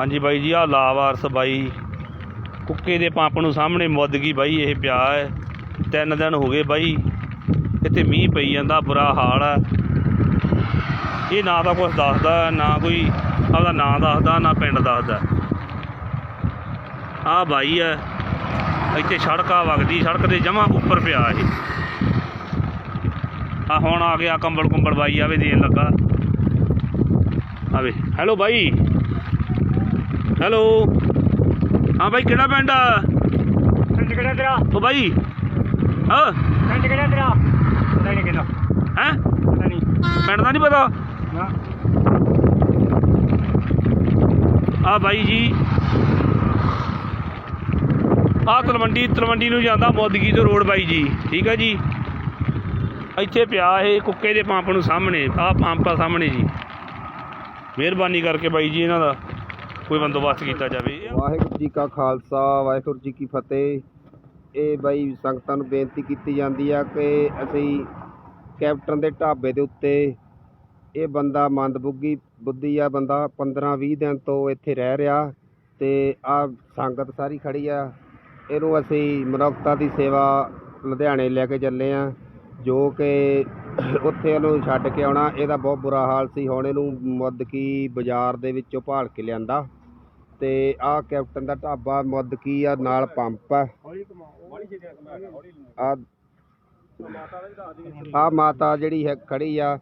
ਹਾਂਜੀ ਬਾਈ ਜੀ ਆ ਲਾਵਾਰਸ ਬਾਈ। ਕੁੱਕੇ ਦੇ ਪੰਪ ਨੂੰ ਸਾਹਮਣੇ ਮੁੱਦਗੀ ਬਾਈ, ਇਹ ਪਿਆ ਹੈ। ਤਿੰਨ ਦਿਨ ਹੋ ਗਏ ਬਾਈ। ਇੱਥੇ ਮੀਂਹ ਪਈ ਜਾਂਦਾ, ਬੁਰਾ ਹਾਲ ਹੈ। ਇਹ ਨਾ ਤਾਂ ਕੁਝ ਦੱਸਦਾ, ਨਾ ਕੋਈ ਆਪਦਾ ਨਾਂ ਦੱਸਦਾ, ਨਾ ਪਿੰਡ ਦੱਸਦਾ। ਆ ਬਾਈ ਹੈ। ਇੱਥੇ ਸੜਕ ਆ ਵਗਦੀ, ਸੜਕ ਦੇ ਜਮਾ ਉੱਪਰ ਪਿਆ ਇਹ। ਆ ਹੁਣ ਆ ਗਿਆ ਕੰਬਲ ਕੁੰਬਲ ਬਾਈ ਆਵੇ ਦੇਣ ਲੱਗਾ। ਆਵੇ ਹੈਲੋ ਬਾਈ। ਹੈਲੋ। ਹਾਂ ਬਾਈ ਕਿਹੜਾ ਪਿੰਡ ਆ? ਪਿੰਡ ਕਿਹੜਾ ਤੇਰਾ? ਉਹ ਬਾਈ। ਹਾਂ ਪਿੰਡ ਕਿਹੜਾ ਤੇਰਾ? ਪਤਾ ਨਹੀਂ ਕਿਹਦਾ। ਹੈ? ਪਤਾ ਨਹੀਂ ਪਿੰਡ ਦਾ ਨਹੀਂ ਪਤਾ? ਆ ਬਾਈ ਜੀ। ਆ ਤਲਵੰਡੀ ਤਲਵੰਡੀ ਨੂੰ ਜਾਂਦਾ ਮੋਦਗੀ ਤੋਂ ਰੋਡ ਬਾਈ ਜੀ। ਠੀਕ ਹੈ ਜੀ? ਇੱਥੇ ਪਿਆ ਇਹ ਕੁੱਕੇ ਦੇ ਪੰਪ ਨੂੰ ਸਾਹਮਣੇ ਆਹ ਪੰਪ ਆ ਸਾਹਮਣੇ ਜੀ। ਮਿਹਰਬਾਨੀ ਕਰਕੇ ਬਾਈ ਜੀ ਇਹਨਾਂ ਦਾ। ਕੋਈ ਬੰਦੋਬਸਤ ਕੀਤਾ ਜਾਵੇ। ਵਾਹਿਗੁਰੂ ਜੀ ਕਾ ਖਾਲਸਾ, ਵਾਹਿਗੁਰੂ ਜੀ ਕੀ ਫਤਿਹ। ਇਹ ਬਾਈ ਸੰਗਤਾਂ ਨੂੰ ਬੇਨਤੀ ਕੀਤੀ ਜਾਂਦੀ ਆ ਕਿ ਅਸੀਂ ਕੈਪਟਨ ਦੇ ਢਾਬੇ ਦੇ ਉੱਤੇ ਇਹ ਬੰਦਾ ਮੰਦਬੁੱਗੀ ਬੁੱਧੀ ਆ, ਬੰਦਾ 15 20 ਦਿਨ ਤੋਂ ਇੱਥੇ ਰਹਿ ਰਿਹਾ ਤੇ ਆ ਸੰਗਤ ਸਾਰੀ ਖੜੀ ਆ। ਇਹਨੂੰ ਅਸੀਂ ਮਨੁੱਖਤਾ ਦੀ ਸੇਵਾ ਲੁਧਿਆਣੇ ਲੈ ਕੇ ਚੱਲੇ ਆ, ਜੋ ਕਿ ਉੱਥੇ ਇਹਨੂੰ ਛੱਡ ਕੇ ਆਉਣਾ, ਇਹਦਾ ਬਹੁਤ ਬੁਰਾ ਹਾਲ ਸੀ। ਹੁਣ ਇਹਨੂੰ ਮੁੱਦਕੀ ਬਾਜ਼ਾਰ ਦੇ ਵਿੱਚੋਂ ਭਾਲ ਕੇ ਲਿਆਂਦਾ। ਤੇ ਆਹ ਕੈਪਟਨ ਦਾ ਢਾਬਾ ਮੁੱਦਕੀ ਆ, ਨਾਲ ਪੰਪ ਆ। ਆ ਆ ਮਾਤਾ ਜਿਹੜੀ ਹੈ ਖੜੀ ਆ,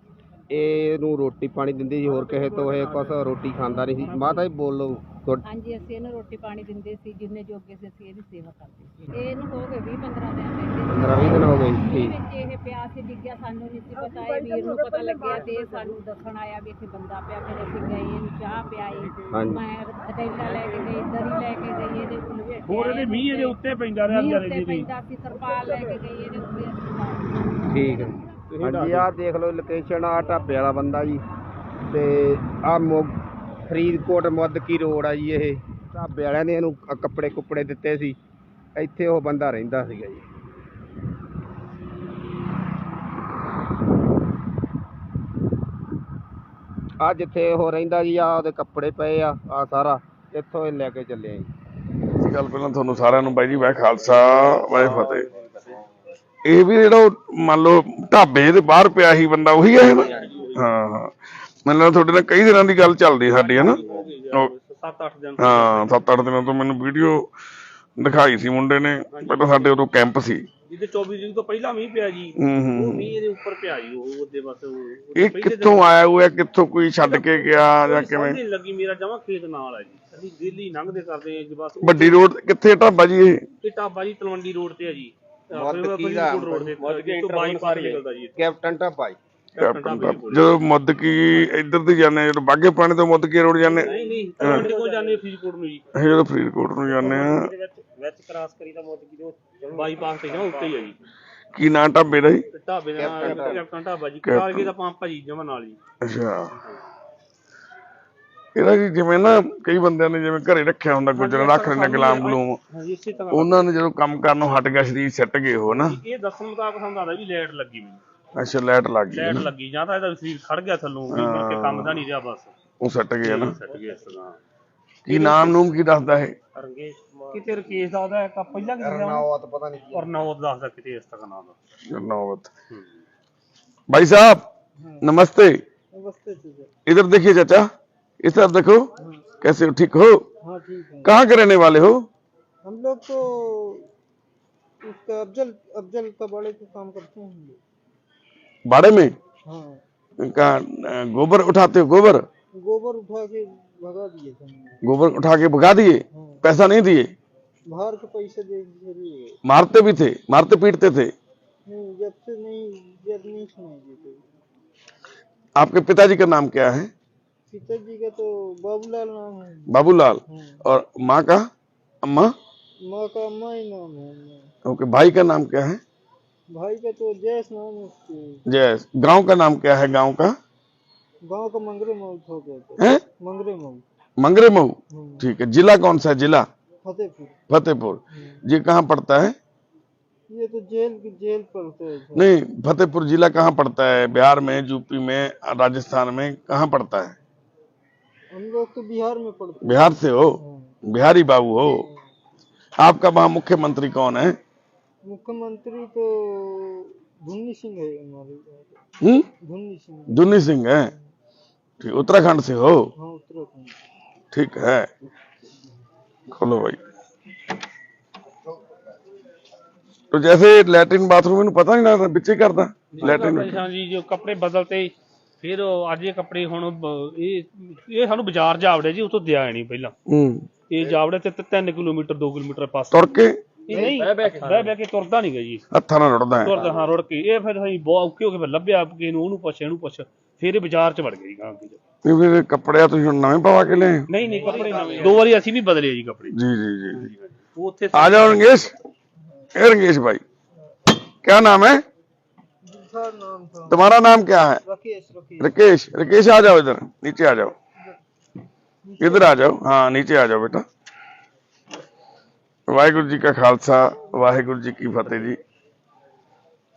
ਇਹਨੂੰ ਰੋਟੀ ਪਾਣੀ ਦਿੰਦੀ ਸੀ, ਹੋਰ ਕਿਸੇ ਤੋਂ ਇਹ ਕੁਛ ਰੋਟੀ ਖਾਂਦਾ ਨਹੀਂ ਸੀ। ਮਾਤਾ ਜੀ ਬੋਲੋ। ਤੁਹਾ- ਹਾਂਜੀ ਅਸੀਂ ਇਹਨੂੰ ਰੋਟੀ ਪਾਣੀ ਦਿੰਦੇ ਸੀ ਜਿੰਨੇ ਜੋਗੇ ਸੀ ਅਸੀਂ ਇਹਦੀ ਸੇਵਾ ਕਰਦੇ ਸੀ। ਇਹ ਇਹਨੂੰ ਹੋ ਗਏ 20 15 ਦਿਨ ਰਹਿੰਦੇ ਪੰਦਰਾਂ ਵੀਹ ਦਿਨ ਹੋ ਗਏ ਜੀ, ਸੀ ਠੀਕ। ਵਿੱਚ ਇਹ ਪਿਆ ਸੀ ਡਿੱਗਿਆ ਸਾਨੂੰ ਨਹੀਂ ਸੀ ਪਤਾ ਇਹ ਵੀਰ ਨੂੰ ਪਤਾ ਲੱਗਿਆ ਤੇ ਇਹ ਸਾਨੂੰ ਦੱਸਣ ਆਇਆ ਵੀ ਇੱਥੇ ਬੰਦਾ ਪਿਆ ਫਿਰ ਅਸੀਂ ਗਏ ਇਹਨੂੰ ਚਾਹ ਪਿਆਈ। ਹਾਂਜੀ। ਮੈਂ ਕਟੈਲਾ ਲੈ ਕੇ ਗਈ ਦਰੀ ਲੈ ਕੇ ਗਈ ਇਹਦੇ ਕੋਲ ਵੀ ਹੋਰ ਇਹਦੇ ਮੀਂਹ ਇਹਦੇ ਉੱਤੇ ਪੈਂਦਾ ਰਿਹਾ ਵਿਚਾਰੇ ਦੀ ਵੀ ਪੈਂਦਾ ਸੀ ਤਰਪਾਲ ਲੈ ਕੇ ਗਈ ਇਹਦੇ ਉੱਤੇ ਅਸੀਂ ਠੀਕ ਹੈ ਹਾਂਜੀ ਆਹ ਦੇਖ ਲਓ ਲੋਕੇਸ਼ਨ ਆ ਢਾਬੇ ਵਾਲਾ ਬੰਦਾ ਜੀ। ਤੇ ਆ ਫਰੀਦਕੋਟ ਮੁੱਦਕੀ ਰੋਡ ਆ ਜੀ ਇਹ। ਢਾਬੇ ਵਾਲਿਆਂ ਨੇ ਇਹਨੂੰ ਕੱਪੜੇ ਕੁੱਪੜੇ ਦਿੱਤੇ ਸੀ। ਇੱਥੇ ਉਹ ਬੰਦਾ ਰਹਿੰਦਾ ਸੀਗਾ ਜੀ। ਆ ਜਿੱਥੇ ਉਹ ਰਹਿੰਦਾ ਜੀ ਆ ਉਹਦੇ ਕੱਪੜੇ ਪਏ ਆ ਆ ਸਾਰਾ। ਇੱਥੋਂ ਇਹ ਲੈ ਕੇ ਚੱਲੇ ਆ ਜੀ। ਸਤਿ ਸ਼੍ਰੀ ਪਹਿਲਾਂ ਤੁਹਾਨੂੰ ਸਾਰਿਆਂ ਨੂੰ ਬਾਈ ਜੀ, ਵਾਹਿ ਖਾਲਸਾ, ਵਾਹਿ ਫਤਿਹ। ਇਹ ਵੀ ਜਿਹੜਾ ਉਹ ਮੰਨ ਲਓ ਢਾਬੇ ਦੇ ਬਾਹਰ ਪਿਆ ਸੀ ਬੰਦਾ, ਉਹੀ ਹੈ ਹਾਂ ਹਾਂ। ਮੈਨੂੰ ਲੱਗਦਾ ਤੁਹਾਡੇ ਨਾਲ ਕਈ ਦਿਨਾਂ ਦੀ ਗੱਲ ਚੱਲਦੀ ਸਾਡੀ ਹੈ ਨਾ ਉਹ 7-8 ਦਿਨ ਹਾਂ 7-8 ਦਿਨਾਂ ਤੋਂ ਮੈਨੂੰ ਵੀਡੀਓ ਦਿਖਾਈ ਸੀ ਮੁੰਡੇ ਨੇ ਪਹਿਲਾਂ ਸਾਡੇ ਉਦੋਂ ਕੈਂਪ ਸੀ। ਜਿਹਦੇ 24 ਤਰੀਕ ਤੋਂ ਪਹਿਲਾਂ ਮੀਂਹ ਪਿਆ ਜੀ। ਹੂੰ ਉਹ ਹੂੰ। ਮੀਂਹ ਇਹਦੇ ਉੱਪਰ ਪਿਆ ਜੀ ਉਹ ਉਹਦੇ ਬਸ ਉਹ- ਉਹਦੇ ਇਹ ਪਹਿਲੇ ਕਿੱਥੋਂ ਆਇਆ ਹੋਇਆ ਕਿੱਥੋਂ ਕੋਈ ਛੱਡ ਕੇ ਗਿਆ ਜਾਂ ਕਿਵੇਂ? ਸਮਝ ਨਹੀਂ ਲੱਗੀ ਮੇਰਾ ਜਮਾ ਖੇਤ ਨਾਲ ਆ ਜੀ। ਅਸੀਂ ਦਿੱਲੀ ਲੰਘਦੇ ਕਰਦੇ ਆ ਜੀ ਬਸ ਵੱਡੀ ਰੋਡ ਕਿੱਥੇ ਢਾਬਾ ਜੀ ਇਹ? ਇਹ ਜੀ ਤਲਵੰਡੀ ਰੋਡ ਤੇ ਆ ਜੀ। ਮੁੱਦਕੀ ਦਾ- ਰੋਡ ਤੇ ਮੁੱਦਕੀ ਤੋਂ ਬਾਈਪਾਸ ਨਿਕਲਦਾ ਜੀ। ਕੈਪਟਨ ਢਾਬਾ ਜੀ। ਕੈਪਟਨ ਢਾਬਾ। ਜਦੋਂ ਮੁੱਦਕੀ ਇੱਧਰ ਦੀ ਜਾਂਦੇ ਜਦੋਂ ਬਾਗੇ ਪਾਣੀ ਤੋਂ ਮੁੱਦਕੀ ਰੋਡ ਜਾਂਦੇ ਨਹੀਂ ਨਹੀਂ ਤਲਵੰਡੀ ਕੋਲ ਜਾਂਦੇ ਫਰੀਦਕੋਟ ਨੂੰ ਜੀ। ਅਸੀਂ ਜਦੋਂ ਫਰੀਦਕੋਟ ਨੂੰ ਜਾਂਦੇ ਆ। ਇਹਦੇ ਵਿੱਚ ਵਿੱਚ ਕ੍ਰਾਸ ਕਰੀ ਤਾਂ ਮੁੱਦਕੀ ਤੋਂ ਬਾਈਪਾਸ ਤੇ ਜਮਾ ਉੱਤੇ ਹੀ ਆ ਜੀ। ਕੀ ਨਾਂ ਢਾਬੇ ਦਾ ਜੀ? ਤੇ ਢਾਬੇ ਦਾ ਨਾਮ ਕੈਪਟਨ ਢਾਬਾ ਜੀ ਕਾਲਗੇ ਦਾ ਪੰਪ ਆ ਜੀ ਜਮਾ ਨਾਲ ਜੀ। ਅੱਛਾ। ਇਹਦਾ ਕੀ ਜਿਵੇਂ ਨਾ ਕਈ ਬੰਦਿਆਂ ਨੇ ਜਿਵੇਂ ਘਰੇ ਰੱਖਿਆ ਹੁੰਦਾ ਗੁਜਰ ਰੱਖ ਲੈਂਦੇ ਗੁਲਾਮ ਗਲੂਮ। ਹਾਂਜੀ ਇਸੇ ਤਰ੍ਹਾਂ ਉਹਨਾਂ ਨੇ ਜਦੋਂ ਕੰਮ ਕਰਨ ਨੂੰ ਹਟ ਗਿਆ ਸਰੀਰ ਸਿੱਟ ਗਏ ਉਹ ਨਾ। ਇਹ ਦੱਸਣ ਮੁਤਾਬਕ ਸਾਨੂੰ ਵੀ ਲਾਈਟ ਲੱਗੀ ਮੈਨੂੰ। ਅੱਛਾ ਲਾਈਟ ਲੱਗ ਗਈ ਲਾਈਟ ਲੱਗੀ ਜਾਂ ਤਾਂ ਇਹਦਾ ਸਰੀਰ ਖੜ ਗਿਆ ਥੱਲੋਂ ਵੀ ਮੁੜ ਕੇ ਕੰਮ ਦਾ ਨਹੀਂ ਰਿਹਾ ਬਸ ਉਹ ਸੱਟ ਗਏ ਨਾ ਸੱਟ ਗਿਆ ਇਸ ਤਰ੍ਹਾਂ ਕੀ ਨਾਮ ਨੂਮ ਕੀ ਦੱਸਦਾ ਇਹ ਰੰਗੇ ਕਿਤੇ ਰਕੇਸ਼ ਦਾ ਉਹਦਾ ਇੱਕ ਪਹਿਲਾਂ ਕਿਸੇ ਦਾ ਉਹ ਤਾਂ ਪਤਾ ਨਹੀਂ ਔਰ ਨੌਦ ਦੱਸਦਾ ਕਿਤੇ ਇਸ ਤਰ੍ਹਾਂ ਨਾਮ ਦਾ जरनौवत भाई साहब नमस्ते इधर देखिए चाचा इस तरफ देखो कैसे हो ठीक हो हाँ ठीक है कहाँ के रहने वाले हो हम लोग तो इसका अफजल अफजल का बड़े के काम करते हैं हम लोग भाड़े में? हाँ। कहाँ गोबर उठाते गोबर? गोबर उठा के भगा दिए गोबर उठा के भगा दिए? हाँ। पैसा नहीं दिए? बाहर के पैसे दे दिए मारते भी थे? मारते पीटते थे? जब से नहीं जब नहीं सुनाई देते। आपके पिताजी का नाम क्या है? पिताजी का तो बाबूलाल नाम है। बाबूलाल। हाँ। और माँ का अम्मा? माँ का अम्मा ही नाम है। ओके भाई का नाम क्या है? भाई का तो जैस नाम है उसके। गाँव का नाम क्या है गाँव का? गाँव का मंगरे मऊ मंगरे मऊ मंगरे महू हाँ, ठीक है जिला कौन सा है जिला? फतेहपुर। फतेहपुर। ये कहाँ पड़ता है? ये तो जेल जेल पड़ते हैं। नहीं फतेहपुर जिला कहाँ पड़ता है? बिहार में यूपी में राजस्थान में कहाँ पड़ता है? हम लोग तो बिहार में पढ़ते बिहार से हो? बिहारी बाबू हो? आपका वहाँ मुख्यमंत्री कौन है? मुख्यमंत्री तो धुन्नी सिंह है हमारे यहाँ पे। हम्म? धुन्नी सिंह दुन्नी सिंह है ठीक उत्तराखंड से हो हाँ उत्तराखंड ठीक है खोलो भाई तो जैसे लैट्रिन बाथरूम इन्हें पता नहीं लगता बिच्चे करता लैट्रिन ਹਾਂ ਜੀ ਜੋ ਕੱਪੜੇ ਬਦਲਤੇ ਫਿਰ ਉਹ ਅੱਜ ਇਹ ਕੱਪੜੇ ਹੁਣ ਬ- ਇਹ ਇਹ ਸਾਨੂੰ ਬਾਜ਼ਾਰ ਜਾਵੜੇ ਜੀ ਉਤੋਂ ਦਿਆ ਨਹੀਂ ਪਹਿਲਾਂ हम्म ਇਹ ਜਾਵੜੇ ਤੇ 3 ਕਿਲੋਮੀਟਰ 2 ਕਿਲੋਮੀਟਰ ਪਾਸ ਤੁਰ ਕੇ ਇਹ ਨਹੀਂ ਬਹਿ ਬਹਿ ਕੇ ਤੁਰਦਾ ਨਹੀਂ ਗਾ ਜੀ ਹੱਥਾਂ ਨਾਲ ਰੁੜਦਾ ਹੈ ਤੁਰਦਾ ਹਾਂ ਰੁੜ ਕੇ ਇਹ ਫਿਰ ਅਸੀਂ ਬਹੁਤ ਔਖੇ ਹੋ ਕੇ ਫਿਰ ਲੱਭਿਆ ਕਿ ਇਹਨੂੰ ਉਹਨੂੰ ਪੁੱਛ ਇਹਨੂੰ ਪੁੱਛ ਫਿਰ ਇਹ ਬਾਜ਼ਾਰ ਚ ਵੜ ਗਈ ਗਾਂ ਦੀ ਨਹੀਂ ਫਿਰ ਕੱਪੜੇ ਤੁਸੀਂ ਹੁਣ ਨਵੇਂ ਪਵਾ ਕੇ ਲਿਆਏ ਨਹੀਂ ਨਹੀਂ ਕੱਪੜੇ ਨਵੇਂ ਦੋ ਵਾਰੀ ਅਸੀਂ ਵੀ ਬਦਲੇ ਜੀ ਕੱਪੜੇ जी जी जी जी ਉਹ ਉੱਥੇ आ जाओ रंगेश ए रंगेश भाई क्या नाम है सर नाम था तुम्हारा नाम क्या है राकेश राकेश राकेश राकेश आ जाओ इधर नीचे आ जाओ इधर आ जाओ हाँ नीचे आ जाओ बेटा ਵਾਹਿਗੁਰੂ ਜੀ ਕਾ ਖਾਲਸਾ, ਵਾਹਿਗੁਰੂ ਜੀ ਕੀ ਫਤਿਹ ਜੀ।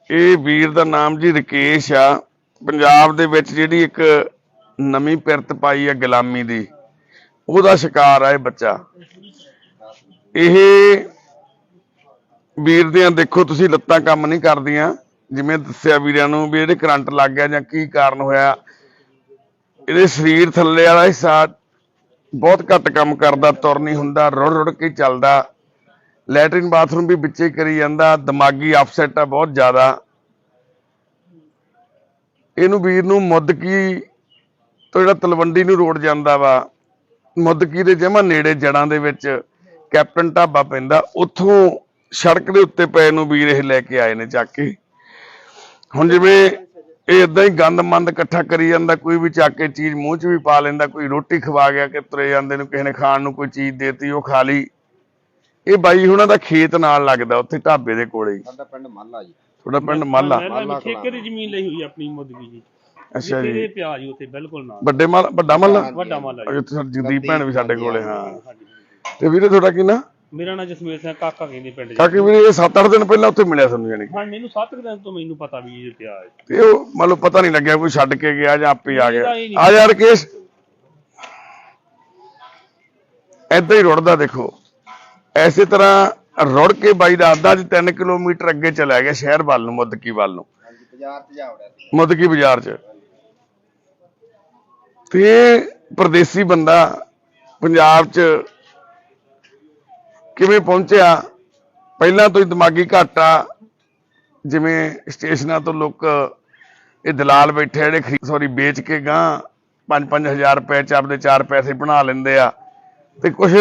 ਇਹ ਵੀਰ ਦਾ ਨਾਮ ਜੀ ਰਕੇਸ਼ ਆ। ਪੰਜਾਬ ਦੇ ਵਿੱਚ ਜਿਹੜੀ ਇੱਕ ਨਵੀਂ ਪਿਰਤ ਪਾਈ ਆ ਗੁਲਾਮੀ ਦੀ, ਉਹਦਾ ਸ਼ਿਕਾਰ ਆ ਇਹ ਬੱਚਾ। ਇਹ ਵੀਰ ਦੀਆਂ ਦੇਖੋ, ਤੁਸੀਂ ਲੱਤਾਂ ਕੰਮ ਨਹੀਂ ਕਰਦੀਆਂ। ਜਿਵੇਂ ਦੱਸਿਆ ਵੀਰਾਂ ਨੂੰ ਵੀ ਇਹਦੇ ਕਰੰਟ ਲੱਗ ਗਿਆ ਜਾਂ ਕੀ ਕਾਰਨ ਹੋਇਆ। ਇਹਦੇ ਸਰੀਰ ਥੱਲੇ ਵਾਲਾ ਹਿੱਸਾ ਬਹੁਤ ਘੱਟ ਕੰਮ ਕਰਦਾ, ਤੁਰ ਨਹੀਂ ਹੁੰਦਾ ਰੁੜ ਰੁੜ ਕੇ ਚੱਲਦਾ। ਲੈਟਰਿਨ ਬਾਥਰੂਮ ਵੀ ਵਿੱਚੇ ਹੀ ਕਰੀ ਜਾਂਦਾ, ਦਿਮਾਗੀ ਅਪਸੈਟ ਆ ਬਹੁਤ ਜ਼ਿਆਦਾ। ਇਹਨੂੰ ਵੀਰ ਨੂੰ ਮੁੱਦਕੀ ਤੋਂ ਜਿਹੜਾ ਤਲਵੰਡੀ ਨੂੰ ਰੋਡ ਜਾਂਦਾ ਵਾ, ਮੁੱਦਕੀ ਦੇ ਜਮਾ ਨੇੜੇ ਜੜਾਂ ਦੇ ਵਿੱਚ ਕੈਪਟਨ ਢਾਬਾ ਪੈਂਦਾ, ਉੱਥੋਂ ਸੜਕ ਦੇ ਉੱਤੇ ਪਏ ਨੂੰ ਵੀਰ ਇਹ ਲੈ ਕੇ ਆਏ ਨੇ ਚੱਕ ਕੇ। ਹੁਣ ਜਿਵੇਂ ਇਹ ਇਦਾਂ ਹੀ ਗੰਦ ਮੰਦ ਇਕੱਠਾ ਕਰੀ ਜਾਂਦਾ, ਕੋਈ ਵੀ ਚੱਕ ਕੇ ਚੀਜ਼ ਮੂੰਹ 'ਚ ਵੀ ਪਾ ਲੈਂਦਾ, ਕੋਈ ਰੋਟੀ ਖਵਾ ਗਿਆ ਕਿ ਤੁਰੇ ਜਾਂਦੇ ਨੂੰ, ਕਿਸੇ ਨੇ ਖਾਣ ਨੂੰ ਕੋਈ ਚੀਜ਼ ਦੇਤੀ, ਉਹ ਖਾ ਲਈ। ਇਹ ਬਾਈ ਹੁਣਾਂ ਦਾ ਖੇਤ ਨਾਲ ਲੱਗਦਾ ਉੱਥੇ ਢਾਬੇ ਦੇ ਕੋਲੇ ਹੀ। ਸਾਡਾ ਪਿੰਡ ਮਾਲਾ ਜੀ। ਤੁਹਾਡਾ ਪਿੰਡ ਮਾਲਾ? ਮੈਂ ਠੇਕੇ ਦੀ ਜ਼ਮੀਨ ਲਈ ਹੋਈ ਆਪਣੀ ਮੁੱਦਗੀ ਜੀ। ਅੱਛਾ ਜੀ। ਇਹ ਪਿਆ ਜੀ ਉੱਥੇ ਬਿਲਕੁਲ ਨਾਲ। ਵੱਡੇ ਮਾਲ ਵੱਡਾ ਮਾਲਾ? ਵੱਡਾ ਮਾਲਾ ਜੀ। ਇੱਥੇ ਸਾਡੀ ਜਗਦੀਪ ਭੈਣ ਵੀ ਸਾਡੇ ਕੋਲੇ ਹਾਂ। ਹਾਂਜੀ। ਤੇ ਵੀਰੇ ਤੁਹਾਡਾ ਕੀ ਨਾਂ? ਮੇਰਾ ਨਾਂ ਜਸਮੀਰ ਸਿੰਘ ਕਾਕਾ ਕਹਿੰਦੇ ਪਿੰਡ ਜੀ। ਕਾਕੀ ਵੀਰੇ ਇਹ 7-8 ਦਿਨ ਪਹਿਲਾਂ ਉੱਥੇ ਮਿਲਿਆ ਤੁਹਾਨੂੰ ਜਾਨੀ ਕਿ। ਹਾਂ ਮੈਨੂੰ 7 ਦਿਨ ਤੋਂ ਮੈਨੂੰ ਪਤਾ ਵੀ ਇਹ ਪਿਆ ਹੈ। ਤੇ ਉਹ ਮੰਨ ਲਓ ਪਤਾ ਨਹੀਂ ਲੱਗਿਆ ਕੋਈ ਛੱਡ ਕੇ ਗਿਆ ਜਾਂ ਆਪੇ ਆ ਗਿਆ। ਆ ਯਾਰ ਕੇਸ। ਏਦਾਂ ਹੀ ਰੁੜਦਾ ਦੇਖੋ। ਐਸੇ ਤਰ੍ਹਾਂ ਰੁੜ ਕੇ ਬਾਈ ਦਾ ਅੱਧਾ ਚ 3 ਕਿਲੋਮੀਟਰ ਅੱਗੇ ਚਲਾ ਗਿਆ ਸ਼ਹਿਰ ਵੱਲ ਨੂੰ ਮੁੱਦਕੀ ਵੱਲ ਨੂੰ। ਹਾਂਜੀ ਬਾਜ਼ਾਰ ਤੇ ਜਾ ਵੜਿਆ ਮੁੱਦਕੀ ਬਾਜ਼ਾਰ 'ਚ। ਤੇ ਪਰਦੇਸੀ ਬੰਦਾ ਪੰਜਾਬ 'ਚ ਕਿਵੇਂ ਪਹੁੰਚਿਆ? ਪਹਿਲਾਂ ਤੋਂ ਹੀ ਦਿਮਾਗੀ ਘਾਟਾ ਜਿਵੇਂ ਸਟੇਸ਼ਨਾਂ ਤੋਂ ਲੋਕ ਇਹ ਦਲਾਲ ਬੈਠੇ ਜਿਹੜੇ ਸੌਰੀ ਵੇਚ ਕੇ ਗਾਂ 5-5000 ਰੁਪਏ ਚ ਆਪਦੇ 4 ਪੈਸੇ ਬਣਾ ਲੈਂਦੇ ਆ। ਤੇ ਕੁਝ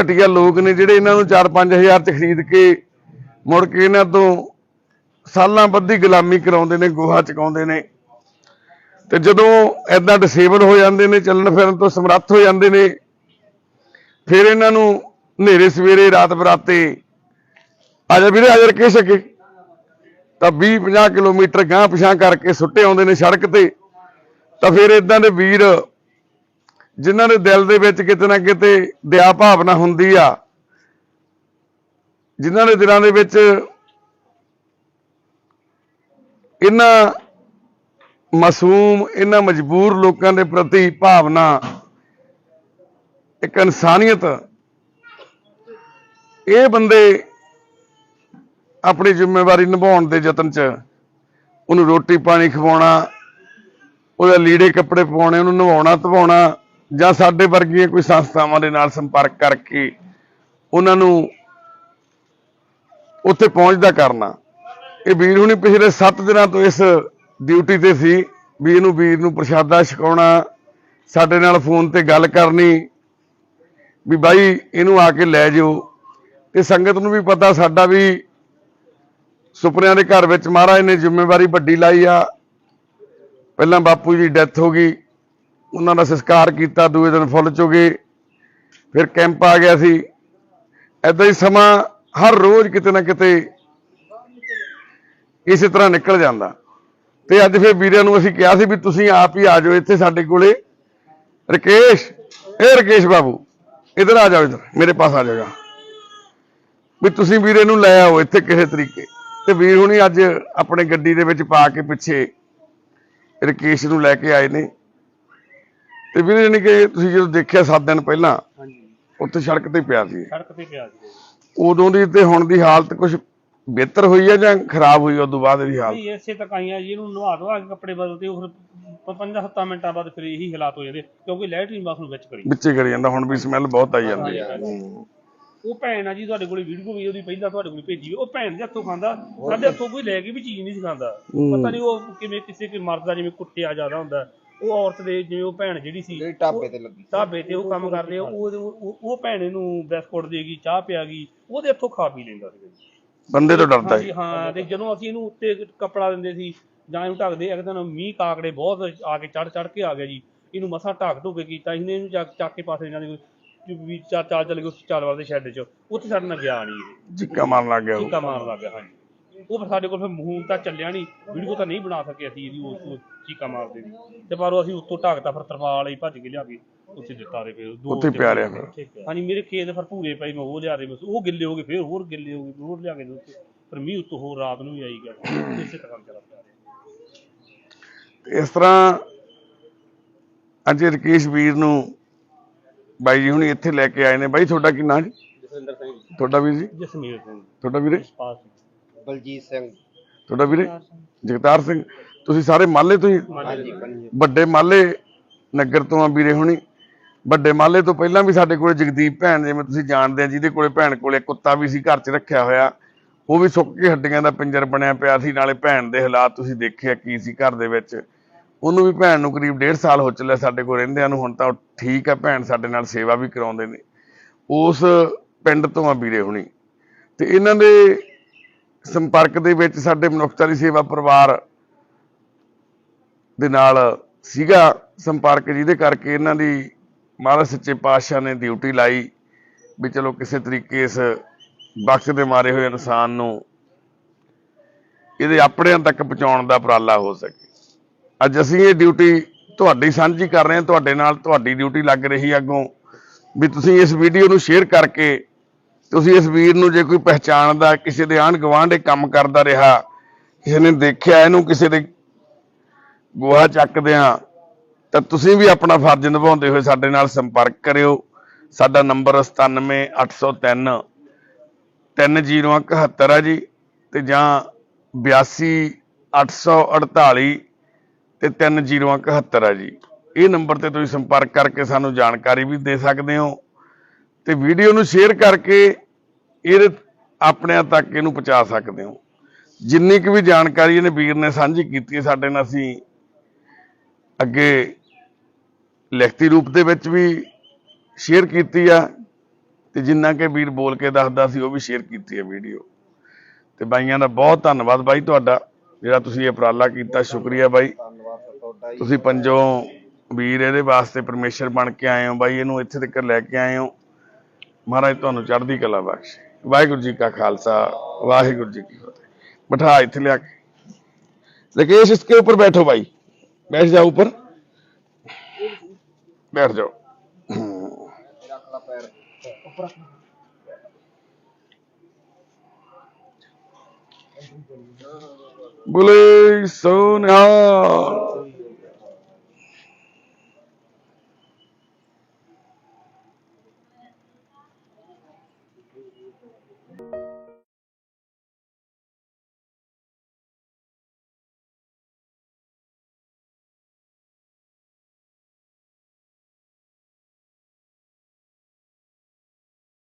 ਘਟੀਆ ਲੋਕ ਨੇ ਜਿਹੜੇ ਇਹਨਾਂ ਨੂੰ 4-5000 ਚ ਖਰੀਦ ਕੇ ਮੁੜ ਕੇ ਇਹਨਾਂ ਤੋਂ ਸਾਲਾਂ ਬੱਧੀ ਗੁਲਾਮੀ ਕਰਾਉਂਦੇ ਨੇ, ਗੋਹਾ ਚਕਾਉਂਦੇ ਨੇ। ਤੇ ਜਦੋਂ ਐਦਾਂ ਡਿਸੇਬਲ ਹੋ ਜਾਂਦੇ ਨੇ, ਚੱਲਣ ਫਿਰਨ ਤੋਂ ਸਮਰੱਥ ਹੋ ਜਾਂਦੇ ਨੇ, ਫਿਰ ਇਹਨਾਂ ਨੂੰ ਹਨੇਰੇ ਸਵੇਰੇ, ਰਾਤ ਬਰਾਤੇ ਆ ਵੀਰੇ, ਆ ਜਾ ਸਕੇ ਤਾਂ 20 50 ਕਿਲੋਮੀਟਰ ਗਾਂਹ ਪਿਛਾਂ ਕਰਕੇ ਸੁੱਟੇ ਆਉਂਦੇ ਨੇ ਸੜਕ ਤੇ। ਤਾਂ ਫਿਰ ਇਦਾਂ ਦੇ ਵੀਰ ਜਿਨ੍ਹਾਂ ਦੇ ਦਿਲ ਦੇ ਵਿੱਚ ਕਿਤੇ ਨਾ ਕਿਤੇ ਦਇਆ ਭਾਵਨਾ ਹੁੰਦੀ ਆ, ਜਿਨ੍ਹਾਂ ਦੇ ਦਿਲਾਂ ਦੇ ਵਿੱਚ ਇਹਨਾਂ ਮਾਸੂਮ ਇਹਨਾਂ ਮਜਬੂਰ ਲੋਕਾਂ ਦੇ ਪ੍ਰਤੀ ਭਾਵਨਾ, ਇੱਕ ਇਨਸਾਨੀਅਤ, ਇਹ ਬੰਦੇ ਆਪਣੀ ਜ਼ਿੰਮੇਵਾਰੀ ਨਿਭਾਉਣ ਦੇ ਯਤਨ 'ਚ, ਉਹਨੂੰ ਰੋਟੀ ਪਾਣੀ ਖਵਾਉਣਾ, ਉਹਦੇ ਲੀੜੇ ਕੱਪੜੇ ਪਾਉਣੇ, ਉਹਨੂੰ ਨਵਾਉਣਾ, ਧਵਾਉਣਾ ਜਾਂ ਸਾਡੇ ਵਰਗੀਆਂ ਕੋਈ ਸੰਸਥਾਵਾਂ ਦੇ ਨਾਲ ਸੰਪਰਕ ਕਰਕੇ ਉਹਨਾਂ ਨੂੰ ਉੱਥੇ ਪਹੁੰਚਦਾ ਕਰਨਾ। ਇਹ ਵੀਰ ਹੁਣੀ ਪਿਛਲੇ 7 ਦਿਨਾਂ ਤੋਂ ਇਸ ਡਿਊਟੀ ਤੇ ਸੀ। ਵੀ ਇਹਨੂੰ ਵੀਰ ਨੂੰ ਪ੍ਰਸ਼ਾਦਾ ਛਕਾਉਣਾ, ਸਾਡੇ ਨਾਲ ਫੋਨ ਤੇ ਗੱਲ ਕਰਨੀ, ਵੀ ਬਾਈ ਇਹਨੂੰ ਆ ਕੇ ਲੈ ਜਾਓ। ਤੇ ਸੰਗਤ ਨੂੰ ਵੀ ਪਤਾ ਸਾਡਾ ਵੀ ਸੁਪਨਿਆਂ ਦੇ ਘਰ ਵਿੱਚ ਮਹਾਰਾਜ ਨੇ ਜ਼ਿੰਮੇਵਾਰੀ ਵੱਡੀ ਲਾਈ ਆ। ਪਹਿਲਾਂ ਬਾਪੂ ਜੀ ਡੈਥ ਹੋ ਗਈ। ਉਹਨਾਂ ਦਾ ਸੰਸਕਾਰ ਕੀਤਾ, ਦੂਏ ਦਿਨ ਫੁੱਲ ਚੁਗੇ, ਫਿਰ ਕੈਂਪ ਆ ਗਿਆ ਸੀ। ਐਦਾਂ ਹੀ ਸਮਾਂ ਹਰ ਰੋਜ਼ ਕਿਤੇ ਨਾ ਕਿਤੇ ਇਸੇ ਤਰ੍ਹਾਂ ਨਿਕਲ ਜਾਂਦਾ। ਤੇ ਅੱਜ ਫਿਰ ਵੀਰਿਆਂ ਨੂੰ ਅਸੀਂ ਕਿਹਾ ਸੀ ਵੀ ਤੁਸੀਂ ਆਪ ਹੀ ਆ ਜਾਓ ਇੱਥੇ ਸਾਡੇ ਕੋਲੇ। ਰਕੇਸ਼ ਇਹ ਰਕੇਸ਼ ਬਾਬੂ, ਇਧਰ ਆ ਜਾਓ ਇਧਰ, ਮੇਰੇ ਪਾਸ ਆ ਜਾਓ ਵੀ ਤੁਸੀਂ ਵੀਰੇ ਨੂੰ ਲੈ ਆਓ ਇੱਥੇ ਕਿਸੇ ਤਰੀਕੇ। ਤੇ ਵੀਰ ਹੁਣੀ ਅੱਜ ਆਪਣੇ ਗੱਡੀ ਦੇ ਵਿੱਚ ਪਾ ਕੇ ਪਿੱਛੇ ਰਕੇਸ਼ ਨੂੰ ਲੈ ਕੇ ਆਏ ਨੇ। ਤੇ ਵੀਰੇ ਜਾਨੀ ਕਿ ਤੁਸੀਂ ਜਦੋਂ ਦੇਖਿਆ 7 ਦਿਨ ਪਹਿਲਾਂ ਹਾਂਜੀ। ਉੱਥੇ ਸੜਕ ਤੇ ਪਿਆ ਸੀ। ਸੜਕ ਤੇ ਪਿਆ ਜੀ ਉਦੋਂ ਦੀ ਤੇ ਹੁਣ ਦੀ ਹਾਲਤ ਕੁਝ ਬਿਹਤਰ ਹੋਈ ਹੈ ਜਾਂ ਖਰਾਬ ਹੋਈ ਉਦੋਂ ਬਾਅਦ ਦੀ ਹਾਲਤ? ਨਹੀਂ ਇਸੇ ਤੱਕ ਆਈਆਂ ਜੀ ਇਹਨੂੰ ਨਵਾ ਦਵਾ ਕੇ ਕੱਪੜੇ ਬਦਲਦੇ ਉਹ ਫਿਰ 5-7 ਮਿੰਟਾਂ ਬਾਅਦ ਫਿਰ ਇਹੀ ਹਾਲਾਤ ਹੋ ਜਾਂਦੇ ਕਿਉਂਕਿ ਲੈਟਰਿਨ ਬਾਥਰੂਮ ਵਿੱਚ ਕਰੀ। ਵਿੱਚੇ ਕਰੀ ਜਾਂਦਾ ਹੁਣ ਵੀ ਸਮੈਲ ਬਹੁਤ ਆਈ ਜਾਂਦੀ ਹੈ ਉਹ ਭੈਣ ਆ ਜੀ ਤੁਹਾਡੇ ਕੋਲੇ ਵੀਡੀਓ ਵੀ ਉਹਦੀ ਪਹਿਲਾਂ ਤੁਹਾਡੇ ਕੋਲ ਭੇਜੀ ਉਹ ਭੈਣ ਦੇ ਹੱਥੋਂ ਖਾਂਦਾ ਸਾਡੇ ਹੱਥੋਂ ਕੋਈ ਲੈ ਕੇ ਵੀ ਚੀਜ਼ ਨਹੀਂ ਸੀ ਖਾਂਦਾ। ਪਤਾ ਨਹੀਂ ਉਹ ਕਿਵੇਂ ਕਿਸੇ ਕੋਈ ਮਰਦਾ ਜਿਵੇਂ ਕੁੱਟਿਆ ਜ਼ਿਆਦਾ ਹੁੰਦਾ। ਉਹ ਔਰਤ ਦੇ ਜਿਵੇਂ ਉਹ ਭੈਣ ਜਿਹੜੀ ਸੀ ਜਿਹੜੀ ਢਾਬੇ ਤੇ ਲੱਗੀ ਢਾਬੇ ਤੇ ਉਹ ਕੰਮ ਕਰਦੇ ਆ, ਉਹ ਉਹ- ਉਹ ਭੈਣ ਇਹਨੂੰ ਬਿਸਕੁਟ ਦੇਗੀ ਚਾਹ ਪਿਆਗੀ ਉਹਦੇ ਹੱਥੋਂ ਖਾ ਪੀ ਲੈਂਦਾ ਸੀ ਬੰਦੇ ਤੋਂ ਡਰਦਾ ਹੈ ਹਾਂ ਤੇ ਜਦੋਂ ਅਸੀਂ ਇਹਨੂੰ ਉੱਤੇ ਕੱਪੜਾ ਦਿੰਦੇ ਸੀ ਜਾਂ ਇਹਨੂੰ ਢੱਕਦੇ ਇੱਕ ਦਿਨ ਮੀਂਹ ਕਾਕੜੇ ਬਹੁਤ ਆ ਕੇ ਚੜ ਚੜ ਕੇ ਆ ਗਿਆ ਜੀ। ਇਹਨੂੰ ਮਸਾ ਢੱਕ ਢੁੱਕ ਕੇ ਕੀਤਾ ਇਹਨੇ ਇਹਨੂੰ ਚੱਕ ਚੱਕ ਕੇ ਪਾਸੇ ਜਾਂਦੇ ਵੀ ਚਾਰ ਚਾਰ ਚੱਲ ਗਏ ਉਸ ਚਾਰ ਵਾਰ ਦੇ ਸ਼ੈੱਡ 'ਚ। ਉੱਥੇ ਸਾਡੇ ਨਾਲ ਗਿਆ ਨਹੀਂ ਇਹ। ਚਿੱਕਾ ਮਾਰਨ ਲੱਗ ਗਿਆ ਚੀਕਾ ਮਾਰਨ ਲੱਗ ਗਿਆ ਹਾਂਜੀ। ਉਹ ਫਿਰ ਸਾਡੇ ਕੋਲ ਫਿਰ ਮਹੂਨ ਤਾਂ ਚੱਲਿਆ ਨਹੀਂ ਵੀਡੀਓ ਤਾਂ ਨਹੀਂ ਬਣਾ ਸਕੇ ਅਸੀਂ ਇਹਦੀ ਉਸ ਉਸ ਚੀਕਾ ਮਾਰਦੇ ਦੀ। ਤੇ ਪਰ ਉਹ ਅਸੀਂ ਉੱਤੋਂ ਢੱਕਤਾ ਫਿਰ ਤਰਪਾਲ ਹੀ ਭੱਜ ਕੇ ਲਿਆ ਕੇ ਉੱਥੇ ਦਿੱਤਾ ਰੇ ਫਿਰ ਦੋ ਉੱਥੇ ਪਿਆ ਰਿਹਾ ਫਿਰ। ਹਾਂਜੀ ਮੇਰੇ ਖੇਤ ਫਿਰ ਭੂਰੇ ਪਏ ਮੈਂ ਉਹ ਲਿਆ ਰਹੇ ਬਸ ਉਹ ਗਿੱਲੇ ਹੋ ਗਏ ਫਿਰ ਹੋਰ ਗਿੱਲੇ ਹੋ ਗਏ ਹੋਰ ਲਿਆ ਕੇ ਦਿੱਤੇ ਫਿਰ ਮੀਂਹ ਉੱਤੋਂ ਹੋਰ ਰਾਤ ਨੂੰ ਵੀ ਆਈ ਗਿਆ। ਇਸੇ ਤਰ੍ਹਾਂ ਚੱਲਦਾ ਪਿਆ। ਇਸ ਤਰ੍ਹਾਂ ਅੱਜ ਰਕੇਸ਼ ਵੀਰ ਨੂੰ ਬਾਈ ਜੀ ਹੁਣੀ ਇੱਥੇ ਲੈ ਕੇ ਆਏ ਨੇ। ਬਾਈ ਤੁਹਾਡਾ ਕੀ ਨਾਂ ਜੀ? ਜਸਵਿੰਦਰ ਸਿੰਘ। ਤੁਹਾਡਾ ਵੀਰ ਜੀ? ਜਸਮੀਰ ਸਿੰਘ। ਤੁਹਾਡਾ ਵੀਰੇ ਪਾਸ ਬਲਜੀਤ ਸਿੰਘ। ਤੁਹਾਡਾ ਵੀਰੇ? ਜਗਤਾਰ ਸਿੰਘ। ਤੁਸੀਂ ਸਾਰੇ ਮਾਲੇ ਤੋਂ ਹੀ? ਹਾਂਜੀ ਵੱਡੇ ਮਾਲੇ ਨਗਰ ਤੋਂ ਆ ਵੀਰੇ ਹੁਣੀ। ਵੱਡੇ ਮਾਲੇ ਤੋਂ ਪਹਿਲਾਂ ਵੀ ਸਾਡੇ ਕੋਲੇ ਜਗਦੀਪ ਭੈਣ ਜਿਵੇਂ ਤੁਸੀਂ ਜਾਣਦੇ ਆ ਜਿਹਦੇ ਕੋਲੇ ਭੈਣ ਕੋਲੇ ਕੁੱਤਾ ਵੀ ਸੀ ਘਰ 'ਚ ਰੱਖਿਆ ਹੋਇਆ। ਉਹ ਵੀ ਸੁੱਕ ਕੇ ਹੱਡੀਆਂ ਦਾ ਪਿੰਜਰ ਬਣਿਆ ਪਿਆ ਸੀ। ਨਾਲੇ ਭੈਣ ਦੇ ਹਾਲਾਤ ਤੁਸੀਂ ਦੇਖਿਆ ਕੀ ਸੀ ਘਰ ਦੇ ਵਿੱਚ। ਉਹਨੂੰ ਵੀ ਭੈਣ ਨੂੰ ਕਰੀਬ 1.5 ਸਾਲ ਹੋ ਚੱਲਿਆ ਸਾਡੇ ਕੋਲ ਰਹਿੰਦਿਆਂ ਨੂੰ। ਹੁਣ ਤਾਂ ਉਹ ਠੀਕ ਆ ਭੈਣ ਸਾਡੇ ਨਾਲ ਸੇਵਾ ਵੀ ਕਰਾਉਂਦੇ ਨੇ। ਉਸ ਪਿੰਡ ਤੋਂ ਆ ਵੀਰੇ ਹੁਣੀ। ਤੇ ਇਹਨਾਂ ਦੇ ਸੰਪਰਕ ਦੇ ਵਿੱਚ ਸਾਡੇ ਮਨੁੱਖਤਾ ਦੀ ਸੇਵਾ ਪਰਿਵਾਰ ਦੇ ਨਾਲ ਸੀਗਾ। ਸੰਪਰਕ ਜਿਹਦੇ ਕਰਕੇ ਇਹਨਾਂ ਦੀ ਮਹਾਰਾਜ ਸੱਚੇ ਪਾਤਸ਼ਾਹ ਨੇ ਡਿਊਟੀ ਲਾਈ ਵੀ ਚਲੋ ਕਿਸੇ ਤਰੀਕੇ ਇਸ ਬਖਸ਼ ਦੇ ਮਾਰੇ ਹੋਏ ਇਨਸਾਨ ਨੂੰ ਇਹਦੇ ਆਪਣਿਆਂ ਤੱਕ ਪਹੁੰਚਾਉਣ ਦਾ ਉਪਰਾਲਾ ਹੋ ਸਕੇ। ਅੱਜ ਅਸੀਂ ਇਹ ਡਿਊਟੀ ਤੁਹਾਡੀ ਸਾਂਝੀ ਕਰ ਰਹੇ ਹਾਂ, ਤੁਹਾਡੇ ਨਾਲ ਤੁਹਾਡੀ ਡਿਊਟੀ ਲੱਗ ਰਹੀ ਹੈ ਅੱਗੋਂ। ਵੀ ਤੁਸੀਂ ਇਸ ਵੀਡੀਓ ਨੂੰ ਸ਼ੇਅਰ ਕਰਕੇ ਤੁਸੀਂ ਇਸ ਵੀਰ ਨੂੰ ਜੇ ਕੋਈ ਪਹਿਚਾਣਦਾ, ਕਿਸੇ ਦੇ ਆਂਢ ਗੁਆਂਢ ਕੰਮ ਕਰਦਾ ਰਿਹਾ, ਕਿਸੇ ਨੇ ਦੇਖਿਆ ਇਹਨੂੰ ਕਿਸੇ ਦੇ ਗੋਹਾ ਚੱਕਦਿਆਂ, ਤਾਂ ਤੁਸੀਂ ਵੀ ਆਪਣਾ ਫਰਜ਼ ਨਿਭਾਉਂਦੇ ਹੋਏ ਸਾਡੇ ਨਾਲ ਸੰਪਰਕ ਕਰਿਓ। ਸਾਡਾ ਨੰਬਰ 97803 3071 ਹੈ ਜੀ, ਤੇ ਜਾਂ 82848 ਤੇ 3071 ਹੈ ਜੀ। ਇਹ ਨੰਬਰ ਤੇ ਤੁਸੀਂ ਸੰਪਰਕ ਕਰਕੇ ਸਾਨੂੰ ਜਾਣਕਾਰੀ ਵੀ ਦੇ ਸਕਦੇ ਹੋ। ਤੇ ਵੀਡੀਓ ਨੂੰ ਸ਼ੇਅਰ ਕਰਕੇ ਇਹਦੇ ਆਪਣਿਆਂ ਤੱਕ ਇਹਨੂੰ ਪਹੁੰਚਾ ਸਕਦੇ ਹੋ। ਜਿੰਨੀ ਕੁ ਵੀ ਜਾਣਕਾਰੀ ਇਹਨੇ ਵੀਰ ਨੇ ਸਾਂਝੀ ਕੀਤੀ ਹੈ, ਸਾਡੇ ਨਾਲ ਅਸੀਂ ਅੱਗੇ ਲਿਖਤੀ ਰੂਪ ਦੇ ਵਿੱਚ ਵੀ ਸ਼ੇਅਰ ਕੀਤੀ ਆ ਤੇ ਜਿੰਨਾ ਕਿ ਵੀਰ ਬੋਲ ਕੇ ਦੱਸਦਾ ਸੀ, ਉਹ ਵੀ ਸ਼ੇਅਰ ਕੀਤੀ ਹੈ ਵੀਡੀਓ। ਤੇ ਬਾਈਆਂ ਦਾ ਬਹੁਤ ਧੰਨਵਾਦ ਬਾਈ ਤੁਹਾਡਾ, ਜਿਹੜਾ ਤੁਸੀਂ ਇਹ ਉਪਰਾਲਾ ਕੀਤਾ, ਸ਼ੁਕਰੀਆ ਬਾਈ। ਤੁਸੀਂ ਪੰਜੋਂ ਵੀਰ ਇਹਦੇ ਵਾਸਤੇ ਪਰਮੇਸ਼ਰ ਬਣ ਕੇ ਆਏ ਹੋ ਬਾਈ, ਇਹਨੂੰ ਇੱਥੇ ਤੱਕ ਲੈ ਕੇ ਆਏ ਹੋ। ਮਹਾਰਾਜ ਤੁਹਾਨੂੰ ਚੜ੍ਹਦੀ ਕਲਾ ਬਖਸ਼ੇ ਵਾਹਿਗੁਰੂ ਜੀ ਕਾ ਖਾਲਸਾ ਵਾਹਿਗੁਰੂ ਜੀ ਕੀ ਫਤਿਹ ਬਿਠਾ ਇੱਥੇ ਲਿਆ ਕੇ राकेश इसके ऊपर बैठो भाई बैठ जाओ ऊपर बैठ जाओ ਰੱਖ ਲਾ ਪੈਰ बोले सोनिहाल